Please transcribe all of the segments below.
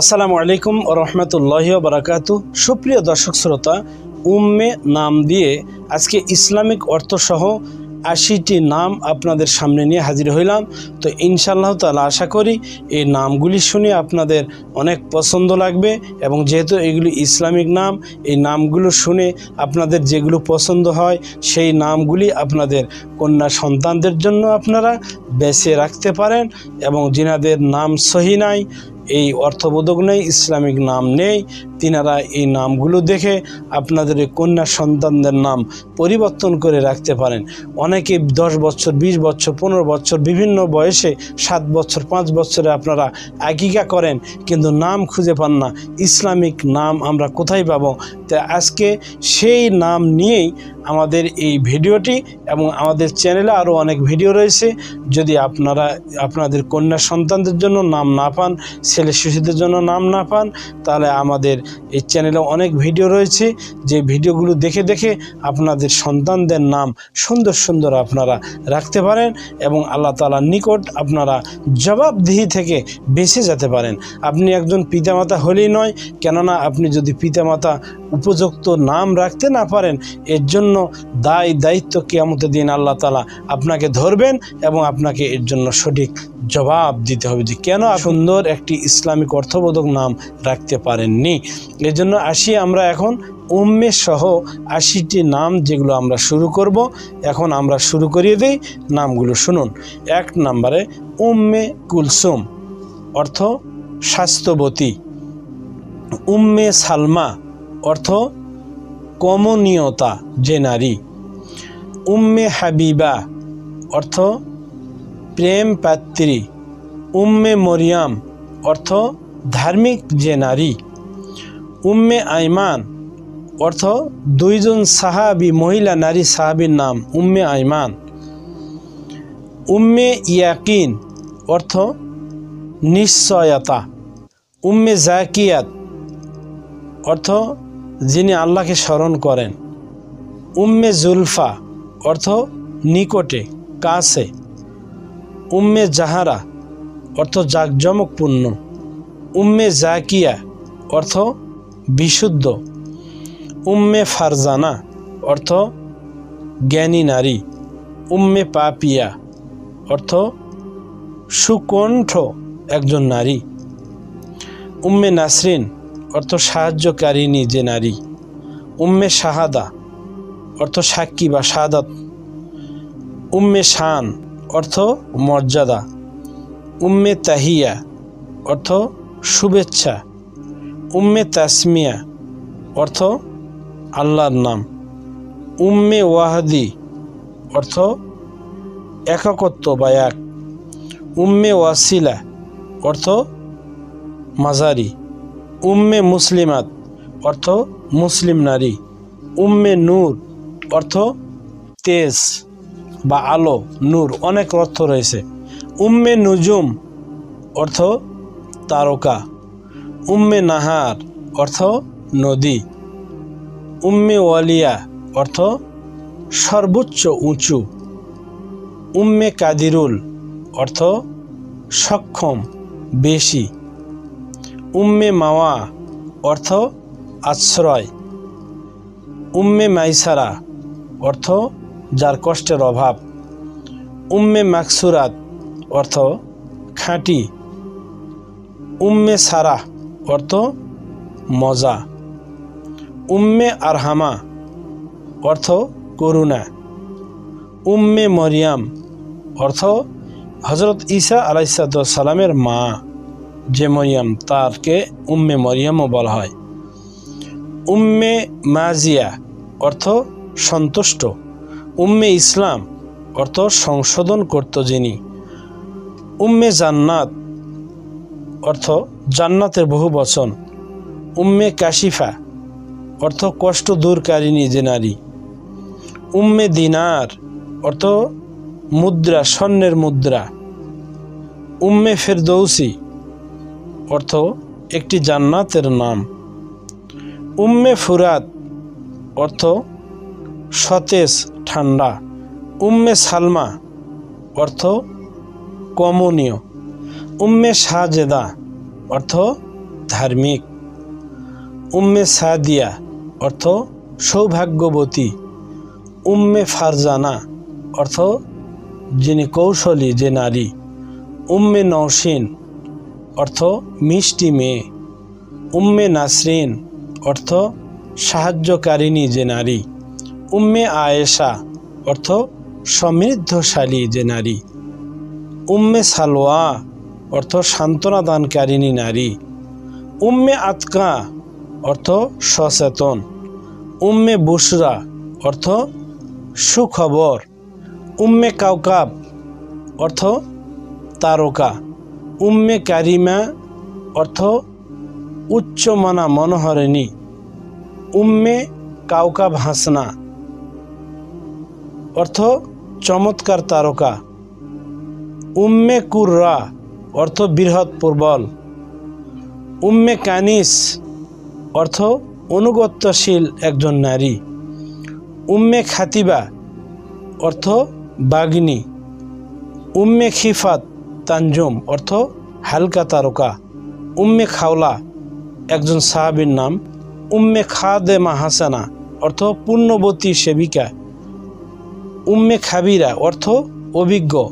আসসালামু আলাইকুম রহমতুল্লাহ বারাকাতু। সুপ্রিয় দর্শক শ্রোতা, উম্মে নাম দিয়ে আজকে ইসলামিক অর্থসহ আশিটি নাম আপনাদের সামনে নিয়ে হাজির হইলাম। তো ইনশাআল্লাহ তালা আশা করি এই নামগুলি শুনে আপনাদের অনেক পছন্দ লাগবে এবং যেহেতু এগুলি ইসলামিক নাম, এই নামগুলো শুনে আপনাদের যেগুলো পছন্দ হয় সেই নামগুলি আপনাদের কন্যা সন্তানদের জন্য আপনারা বেছে রাখতে পারেন এবং যিনাদের নাম সহি নাই এই অর্থবোধক নেই ইসলামিক নাম নেই তিনারা এই নামগুলো দেখে আপনাদের কন্যা সন্তানদের নাম পরিবর্তন করে রাখতে পারেন। অনেকে দশ বছর, বিশ বছর, পনেরো বছর, বিভিন্ন বয়সে সাত বছর, পাঁচ বছরে আপনারা আকিকা করেন, কিন্তু নাম খুঁজে পান না। ইসলামিক নাম আমরা কোথায় পাবো? তা আজকে সেই নাম নিয়েই আমাদের এই ভিডিওটি এবং আমাদের চ্যানেলে আরও অনেক ভিডিও রয়েছে। যদি আপনারা, আপনাদের কন্যা সন্তানদের জন্য নাম না পান, ছেলে শিশুদের জন্য নাম না পান, তাহলে আমাদের এই চ্যানেলে অনেক ভিডিও রয়েছে। যে ভিডিওগুলো দেখে দেখে আপনাদের সন্তানদের নাম সুন্দর সুন্দর আপনারা রাখতে পারেন এবং আল্লাহ তালার নিকট আপনারা জবাবদিহি থেকে বেঁচে যেতে পারেন। আপনি একজন পিতামাতা হলেই নয়, কেননা আপনি যদি পিতামাতা উপযুক্ত নাম রাখতে না পারেন, এর জন্য দায় দায়িত্ব কেয়ামতের দিন আল্লাহ তালা আপনাকে ধরবেন এবং আপনাকে এর জন্য সঠিক জবাব দিতে হবে যে কেন সুন্দর একটি ইসলামিক অর্থবোধক নাম রাখতে পারেননি। এর জন্য আসি আমরা এখন উম্মে সহ আশিটি নাম যেগুলো আমরা শুরু করব। এখন আমরা শুরু করিয়ে দিই নামগুলো শুনুন। এক নম্বরে উম্মে কুলসুম, অর্থ স্বাস্থ্যবতী। উম্মে সালমা, অর্থ কমনীয়তা, যে নারী। উম্মে হাবিবা, অর্থ প্রেম পাত্রী। উম্মে মরিয়াম, অর্থ ধার্মিক, যে নারী। উম্মে আইমান, অর্থ দুইজন সাহাবি, মহিলা, নারী সাহাবির নাম উম্মে আইমান। উম্মে ইয়াকিন, অর্থ নিশ্চয়তা। উম্মে জাকিয়াত, অর্থ যিনি আল্লাহকে স্মরণ করেন। উম্মে জুলফা, অর্থ নিকটে, কাছে। উম্মে জাহারা, অর্থ জাকজমকপূর্ণ। উম্মে জাকিয়া, অর্থ বিশুদ্ধ। উম্মে ফারজানা অর্থ জ্ঞানী নারী। উম্মে পাপিয়া অর্থ সুকণ্ঠ একজন নারী। উম্মে নাসরিন অর্থ সাহায্যকারিণী যে নারী। উম্মে শাহাদা অর্থ সাক্ষী বা শাহাদত। উম্মে শান অর্থ মর্যাদা। উম্মে তাহিয়া অর্থ শুভেচ্ছা। উম্মে তাসমিয়া, অর্থ আল্লাহর নাম। উম্মে ওয়াহাদি, অর্থ এককত্ব বা এক। উম্মে ওয়াসিলা, অর্থ মাজারি উম্মে মুসলিমাত, অর্থ মুসলিম নারী। উম্মে নূর, অর্থ তেজ বা আলো, নূর, অনেক অর্থ রয়েছে। উম্মে নুজুম, অর্থ তারকা। উম্মে নাহার অর্থ নদী। উম্মে ওয়ালিয়া অর্থ সর্বোচ্চ উঁচু। উম্মে কাদিরুল অর্থ সক্ষম, বেশি। উম্মে মাওয়া অর্থ আশ্রয়। উম্মে মাইসারা অর্থ যার কষ্টের অভাব। উম্মে মাকসুরাত অর্থ খাঁটি। উম্মে সারা অর্থ মজা। উম্মে আরহামা, অর্থ করুণা। উম্মে মরিয়াম, অর্থ হজরত ঈসা আলাইসালামের মা, যে মরিয়াম, তারকে উম্মে মরিয়ামও বলা হয়। উম্মে মাজিয়া, অর্থ সন্তুষ্ট। উম্মে ইসলাম, অর্থ সংশোধন করত যিনি। উম্মে জান্নাত অর্থ জান্নাতের বহু বচন। উম্মে কাশিফা, অর্থ কষ্ট দূরকারিণী যে নারী। উম্মে দিনার, অর্থ মুদ্রা, স্বর্ণের মুদ্রা। উম্মে ফেরদৌসি, অর্থ একটি জান্নাতের নাম। উম্মে ফুরাত, অর্থ সতেজ, ঠান্ডা। উম্মে সালমা, অর্থ কমনীয়। উম্মে শাহজেদা অর্থ ধার্মিক। উম্মে সাদিয়া, অর্থ সৌভাগ্যবতী। উম্মে ফারজানা, অর্থ যিনি কৌশলী, যে নারী। উম্মে নওশিন, অর্থ মিষ্টি মেয়ে। উম্মে নাসরিন, অর্থ সাহায্যকারিণী, যে নারী। উম্মে আয়েশা, অর্থ সমৃদ্ধশালী, যে নারী। উম্মে সালোয়া অর্থ সান্ত্বনা দানকারিণী নারী। উম্মে আতকা, অর্থ সচেতন। উম্মে বুসরা অর্থ সুখবর। উম্মে কাউকাব, অর্থ তারকা। উম্মে কারিমা, অর্থ উচ্চমানা মনোহরিণী। উম্মে কাউকাব হাসনা, অর্থ চমৎকার তারকা। উম্মে কুররা অর্থ বৃহৎ, প্রবল। উম্মে কানিস অর্থ অনুগত্যশীল একজন নারী। উম্মে খাতিবা অর্থ বাগিনী। উম্মে খিফাত তানজুম অর্থ হালকা তারকা। উম্মে খাওলা একজন সাহাবীর নাম। উম্মে খাদেমা মাহাসানা অর্থ পূর্ণবতী সেবিকা। উম্মে খাবিরা অর্থ অভিজ্ঞ।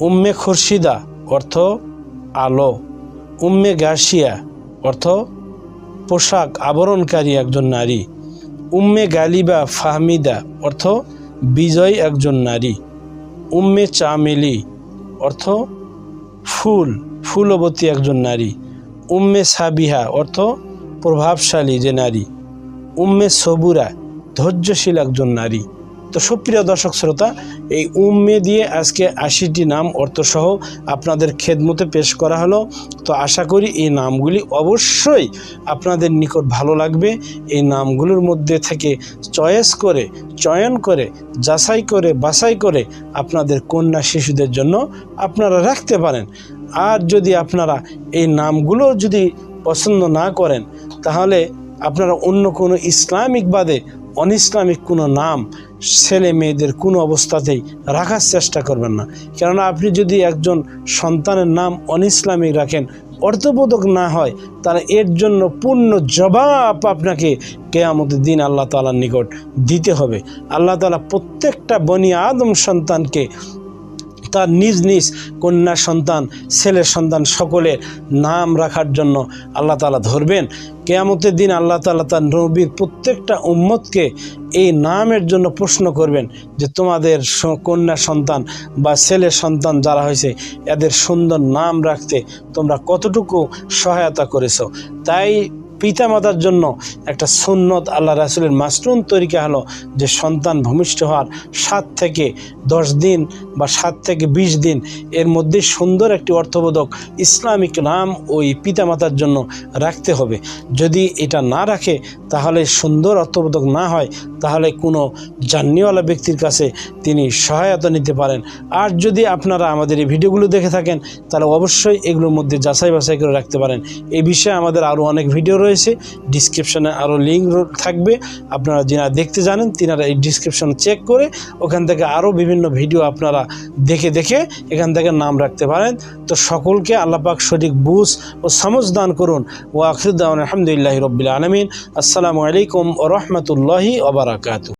উম্মে খুরশিদা অর্থ আলো। উম্মে গার্সিয়া অর্থ পোশাক আবরণকারী একজন নারী। উম্মে গালিবা ফাহমিদা, অর্থ বিজয় একজন নারী। উম্মে চামেলি, অর্থ ফুল, ফুলবতী একজন নারী। উম্মে সাবিহা, অর্থ প্রভাবশালী যে নারী। উম্মে সবুরা, ধৈর্যশীল একজন নারী। তো সুপ্রিয় দর্শক শ্রোতা, এই উম্মে দিয়ে আজকে আশিটি নাম অর্থসহ আপনাদের খেদমতে পেশ করা হলো। তো আশা করি এই নামগুলি অবশ্যই আপনাদের নিকট ভালো লাগবে। এই নামগুলোর মধ্যে থেকে চয়েস করে, চয়ন করে, যাচাই করে, বাছাই করে আপনাদের কন্যা শিশুদের জন্য আপনারা রাখতে পারেন। আর যদি আপনারা এই নামগুলো যদি পছন্দ না করেন, তাহলে আপনারা অন্য কোনো ইসলামিক বাদে অনইসলামিক কোনো নাম ছেলে মেয়েদের কোনো অবস্থাতেই রাখার চেষ্টা করবেন না। কেননা আপনি যদি একজন সন্তানের নাম অনইসলামিক রাখেন, অর্থবোধক না হয়, তাহলে এর জন্য পূর্ণ জবাব আপনাকে কেয়ামতের দিন আল্লাহ তালার নিকট দিতে হবে। আল্লাহ তালা প্রত্যেকটা বনি আদম সন্তানকে তার নিজ নিজ কন্যা সন্তান ছেলে সন্তান সকলের নাম রাখার জন্য আল্লাহ তালা ধরবেন। কেয়ামতের দিন আল্লাহ তালা তার নবীর প্রত্যেকটা উম্মতকে এই নামের জন্য প্রশ্ন করবেন যে, তোমাদের কন্যা সন্তান বা ছেলে সন্তান যারা হয়েছে, এদের সুন্দর নাম রাখতে তোমরা কতটুকু সহায়তা করেছ? তাই পিতামাতার জন্য একটা সুন্নত আল্লাহ রাসুলের মাসরুন তরিকা হলো যে সন্তান ভূমিষ্ঠ হওয়ার সাত থেকে দশ দিন বা সাত থেকে বিশ দিন এর মধ্যে সুন্দর একটি অর্থবোধক ইসলামিক নাম ওই পিতামাতার জন্য রাখতে হবে। যদি এটা না রাখে, তাহলে সুন্দর অর্থবোধক না হয় তাহলে কোনো জান্নিওয়ালা ব্যক্তির কাছে তিনি সহায়তা নিতে পারেন। আর যদি আপনারা আমাদের এই ভিডিওগুলো দেখে থাকেন, তাহলে অবশ্যই এগুলোর মধ্যে যাচাই বাছাই করে রাখতে পারেন। এই বিষয়ে আমাদের আরও অনেক ভিডিও রয়েছে, ডিসক্রিপশনে আরও লিঙ্ক থাকবে। আপনারা যারা দেখতে জানেন, তিনারা এই ডিসক্রিপশন চেক করে ওখান থেকে আরও বিভিন্ন ভিডিও আপনারা দেখে দেখে এখান থেকে নাম রাখতে পারেন। তো সকলকে আল্লাপাক সঠিক বুঝ ও সমঝ দান করুন। ও আখরুদ্দান আলহামদুলিল্লাহ রবিল আলমিন। আসসালামু আলাইকুম ও রহমতুল্লাহি wabarakatuh.